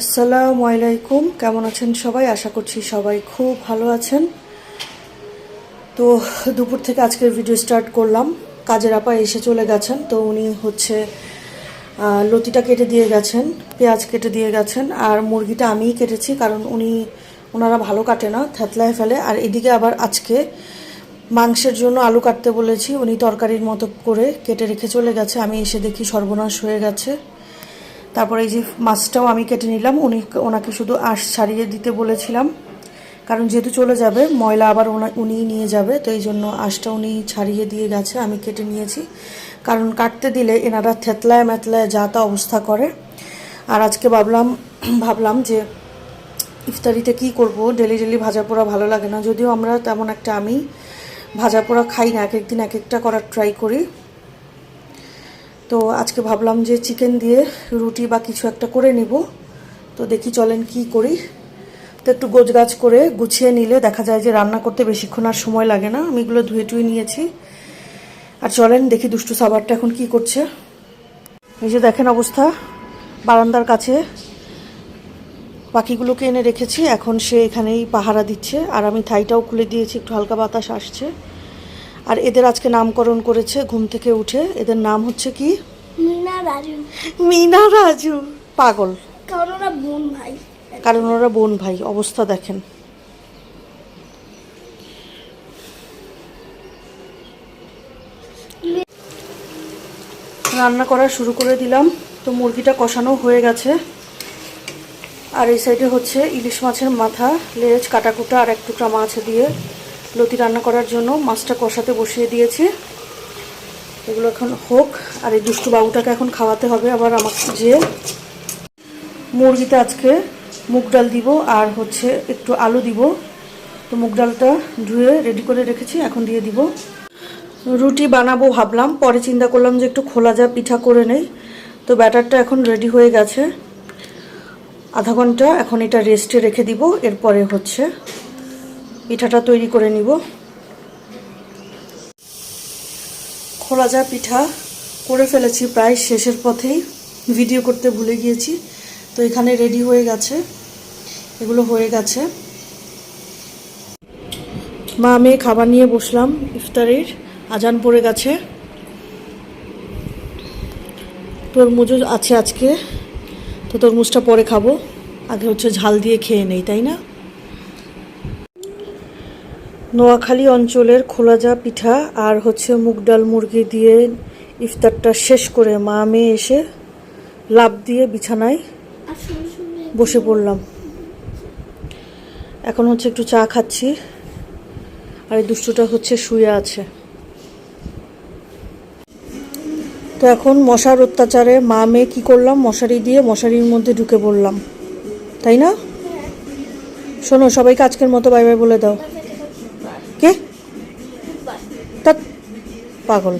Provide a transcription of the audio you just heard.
আসসালামু আলাইকুম। কেমন আছেন সবাই? আশা করছি সবাই খুব ভালো আছেন। তো দুপুর থেকে আজকের ভিডিও স্টার্ট করলাম। কাজের আপা এসে চলে গেছেন। তো উনি হচ্ছে লতিটা কেটে দিয়ে গেছেন, পেঁয়াজ কেটে দিয়ে গেছেন, আর মুরগিটা আমিই কেটেছি, কারণ উনি ওনারা ভালো কাটে না, থেতলায় ফেলে। আর এদিকে আবার আজকে মাংসের জন্য আলু কাটতে বলেছি। উনি তরকারির মতো করে কেটে রেখে চলে গেছে। আমি এসে দেখি সর্বনাশ হয়ে গেছে। তারপরে এই যে মাছটাও আমি কেটে নিলাম। উনি ওনাকে শুধু আঁশ ছাড়িয়ে দিতে বলেছিলাম। কারণ যেহেতু চলে যাবে, ময়লা আবার উনিই নিয়ে যাবে, তো এই জন্য আঁশটা উনি ছাড়িয়ে দিয়ে গেছে, আমি কেটে নিয়েছি। কারণ কাটতে দিলে এনারা থেতলায় মেতলায় যা তা অবস্থা করে। আর আজকে ভাবলাম ভাবলাম যে ইফতারিতে কি করব? ডেলি ডেলি ভাজা পোড়া ভালো লাগে না। যদিও আমরা তেমন একটা আমি ভাজা পোড়া খাই না এক একদিন এক একটা করার ট্রাই করি। তো আজকে ভাবলাম যে চিকেন দিয়ে রুটি বা কিছু একটা করে নিব। তো দেখি চলেন কি করি। তো একটু গোছগাছ করে গুছিয়ে নিলে দেখা যায় যে রান্না করতে বেশিক্ষণ আর সময় লাগে না। আমি এগুলো ধুয়ে টুয়ে নিয়েছি। আর চলেন দেখি দুষ্টু সাবারটা এখন কি করছে। এই যে দেখেন অবস্থা। বারান্দার কাছে পাখিগুলোকে এনে রেখেছি। এখন সে এখানেই পাহারা দিচ্ছে। আর আমি থাইটাও খুলে দিয়েছি। একটু হালকা বাতাস আসছে। আর এদের আজকে নামকরণ করেছে ঘুম থেকে উঠে। এদের নাম হচ্ছে কি? মিনা রাজু। মিনা রাজু। পাগল। কারণ ওরা বোন ভাই। কারণ ওরা বোন ভাই। অবস্থা দেখেন। রান্না করা শুরু করে দিলাম। তো মুরগিটা কষানো হয়ে গেছে। আর এই সাইডে হচ্ছে ইলিশ মাছের মাথা লেজ কাটাকুটা আর এক টুকরা মাছ দিয়ে লতি রান্না করার জন্য মাছটা কষাতে বসিয়ে দিয়েছি। এগুলো এখন হোক, আর এই দুষ্টু বাবুটাকে এখন খাওয়াতে হবে। আবার আমাকে যে মুরগিতে আজকে মুগ ডাল দিব আর হচ্ছে একটু আলু দিব। তো মুগ ডালটা ধুয়ে রেডি করে রেখেছি, এখন দিয়ে দিব। রুটি বানাবো ভাবলাম, পরে চিন্তা করলাম যে একটু খোলা যা পিঠা করে নেই। তো ব্যাটারটা এখন রেডি হয়ে গেছে। আধা ঘণ্টা এখন এটা রেস্টে রেখে দিব, এরপরে হচ্ছে পিঠাটা তৈরি করে নিব। খোলা যা পিঠা করে ফেলেছি, প্রায় শেষের পথেই। ভিডিও করতে ভুলে গিয়েছি। তো এখানে রেডি হয়ে গেছে। এগুলো হয়ে গেছে। মা, আমি খাবার নিয়ে বসলাম ইফতারের। আজান পড়ে গেছে। তরমুজও আছে আজকে। তো তরমুজটা পরে খাব। আগে হচ্ছে ঝাল দিয়ে খেয়ে নেই, তাই না? নোয়াখালী অঞ্চলের খোলাজা পিঠা আর হচ্ছে মুগ ডাল মুরগি দিয়ে ইফতারটা শেষ করে মা মেয়ে এসে লাভ দিয়ে বিছানায় বসে পড়লাম। এখন হচ্ছে একটু চা খাচ্ছি আর এই দুষ্টুটা হচ্ছে শুয়ে আছে। তো এখন মশার অত্যাচারে মা মেয়ে কী করলাম? মশারি দিয়ে মশারির মধ্যে ঢুকে পড়লাম। তাই না? শোনো, সবাইকে আজকের মতো বাই বাই বলে দাও। পাগল।